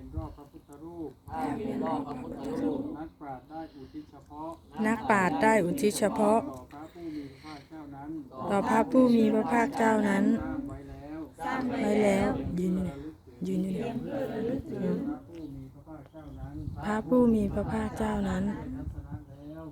เป็นรอบพระพุทธรูปถ้าเป็นรอบพระพุทธรูปนักปราชญ์ได้อุทิศเฉพาะนักปราชญ์ได้อุทิศเฉพาะ ต่อพระผู้มีพระภาคเจ้านั้นต่อพระผู้มีพระภาคเจ้านั้น สร้างไว้แล้วไว้แล้ว ยืนอยู่เนี่ยยืนอยู่เนี่ยพระผู้มีพระภาคเจ้านั้นพระผู้มีพระภาคเจ้านั้นทัศนะแล้ว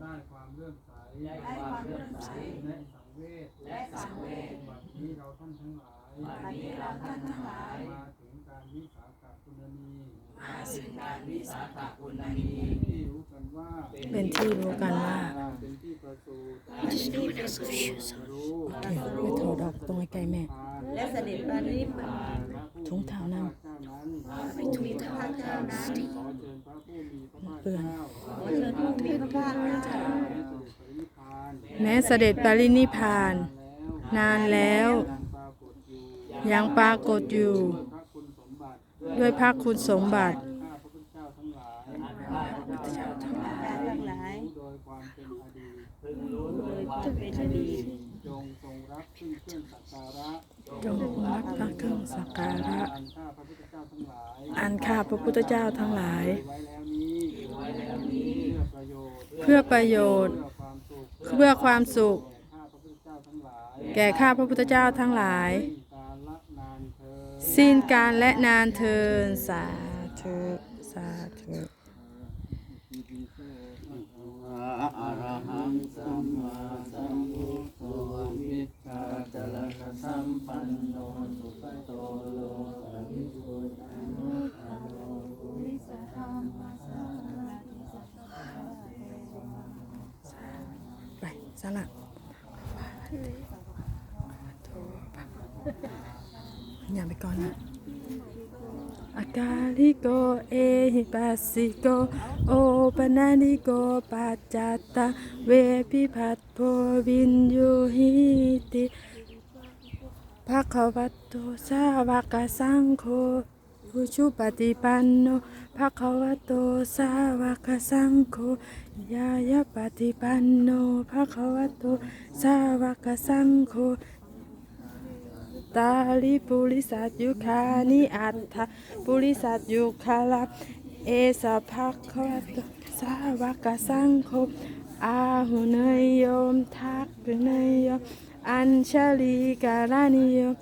ได้ความเลื่อมใสได้ความเลื่อมใสและสังเวชและสังเวชบัดนี้เราท่านทั้งหลายวันนี้เราท่านทั้งหลายมาถึง การวิสาขบุญนีมาถึงการวิสาขบุญนีที่รู้กันว่าเป็นที่รู้กันว่า เป็นที่ประสูติรู้ไม่โทรดอกตรงไกลๆแม่ และเสด็จมารีบมาถุงเท้านั่งเจ้านั้นไปถุงพระเจ้านั้นขอเชิญพระผู้มีพระภาคเปื้อนเจ้าขอเชิญผู้มีพระภาคเจ้าแม้เสด็จปรินิพพานแม้เสด็จปรินิพพานแล้วนานแล้ว ยังปรากฏอยู่ ด้วยพระคุณสมบัติข้าพระพุทธเจ้าทั้งหลายทั้งหลายโดยความเป็นอดีตพึงรู้โดโดยยความมคาวเป็เป็นนออดีดีตตจงทรงรับซึ่งเครื่องสักการะจงรับพระเครื่องสักการะ อันข้าพระพุทธเจ้าทั้งหลายอันข้าพระพุทธเจ้าทั้งหลาย ไว้แล้วนี้ไว้แล้วนี้เพื่อประโยชน์เพื่อประโยชน์ เพื่อความสุขเพื่อความสุข แก่ข้าพระพุทธเจ้าทั้งหลาย แก่ข้าพระพุทธเจ้าทั้งหลาย การละนานเธอญ สิ้นการและนานเทินสาธุสาธุอะระหังสัมมาสัมพุทโธวิชาจรณสัมปันโนสุขโตโลกวิสุทธินุตตโรปุริสธรรมสารติสัพพะไปสลับ อย่าไปก่อนนะอากาลิโกเอหิปัสสิโกโอปนาลิโกปัจจัตตาเวปิพัตโพวินยูหิติภะคะวะโตสาวกสังโฆผู้ชุปฏิปันโนภะคะวะโตสาวกสังโฆยายาปฏิปันโนภะคะวะโตสาวกสังโฆ ตาลิปุริสัตยุคานิอัตถะปุริสัตยุคาลาเอสภักควะตสาวกสังโฆอาหุเนยโยมทักเนยโยมอัญชลีการานิโยม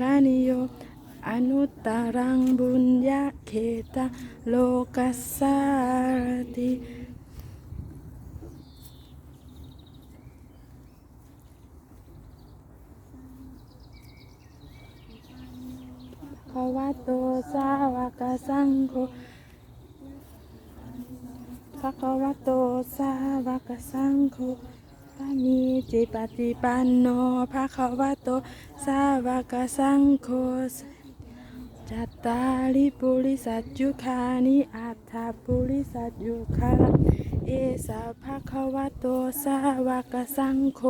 รานิโยอนุตตรังบุญญาเขตาโลกัสสารติ วะโตสาวกสังโฆภะคะวะโตสาวกสังโฆปามีจิปฏิปันโนภะคะวะโตสาวกสังโฆจัตตาริปุริสัจจุคานิอัตถาปุริสัจจุคาเอสาภะคะวะโตสาวกสังโฆ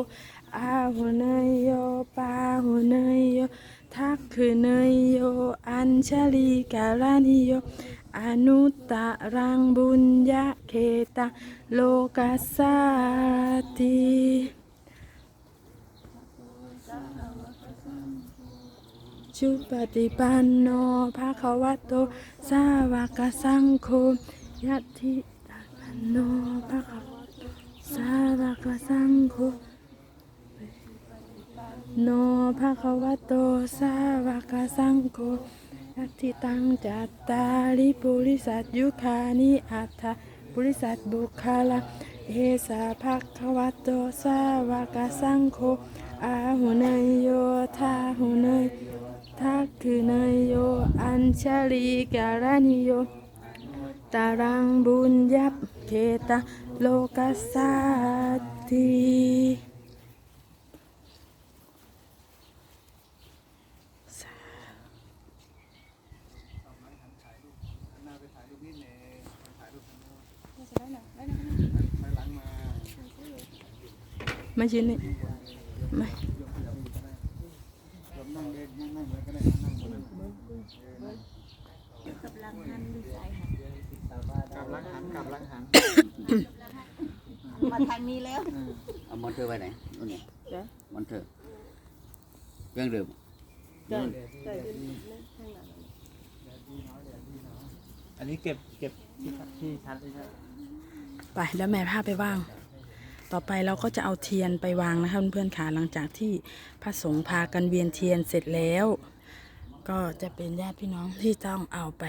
อาหุเนยโยปาหุเนยโย ทักคือเนยโย อัญชลีการานิโย อนุตตรังบุญญาเขตาโลกัสสาติชุปฏิปันโนภะคะวะโต สาวกสังโฆยัติตาปันโนภะคะวะโต สาวกสังโฆ โน ภะคะวะโตสาวกสังโฆอัตถิตังจัตตาริปุริสัตยุคานิอัตถะปุริสัตบุคาลาเอสาภะคะวะโตสาวกสังโฆอาหุเนยโยทาหุเนยทักคือเนยโย อัญชลีการานิโยตารังบุญยับเขตาโลกัสสาติ หน้าไปถ่ายรูปนี่เองถ่ายรูปทางโน้นถอยหลังมา ไม่ชิ้นนี่ไม่ยกขยับอีกก็ได้ยกนั่งเล่นนั่งนั่งเลยก็ได้นั่งบนนั้นเออนั่งกับลังหันดูสายหันกลับหลังหันกลับหลังหันมาทางนี้แล้วเออเอามอนเตอร์ไว้ไหนนู่นนี่จ้ะมอนเตอร์เครื่องดื่มใส่ใส่ข้างหลังนนี้เก็บเก็บที่ที่ชัดที่ชัดไปแล้วแม่พาไปว่าง ต่อไปเราก็จะเอาเทียนไปวางนะคะเพื่อนๆค่ะหลังจากที่พระสงฆ์พากันเวียนเทียนเสร็จแล้ว ก็จะเป็นญาติพี่น้องที่ต้องเอาไป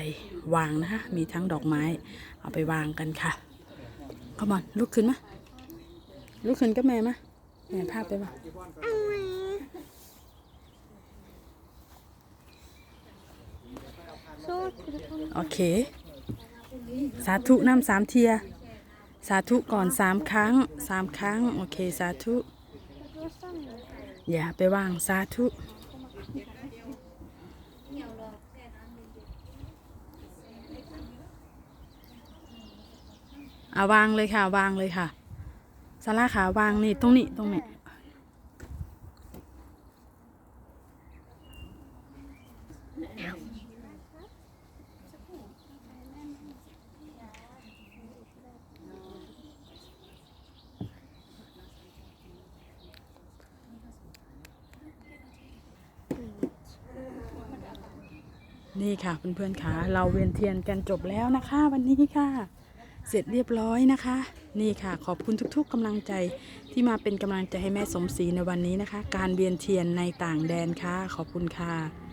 วางนะคะมีทั้งดอกไม้เอาไปวางกันค่ะขมอนลุกขึ้นมาลุกขึ้นก็แม่มาแม่พาไปว่างโอเค สาธุน้ำสามเทีย สาธุก่อนสามครั้งสามครั้ง โอเคสาธุ อย่าไปว่างสาธุอาวางเลยค่ะ วางเลยค่ะสาราขาวางนี่ตรงนี้ตรงนี้ นี่ค่ะเพื่อนๆค่ะเราเวียนเทียนกันจบแล้วนะคะ วันนี้ค่ะ เสร็จเรียบร้อยนะคะ นี่ค่ะ ขอบคุณทุกๆกำลังใจที่มาเป็นกำลังใจให้แม่สมศรีในวันนี้นะคะ การเวียนเทียนในต่างแดนค่ะ ขอบคุณค่ะ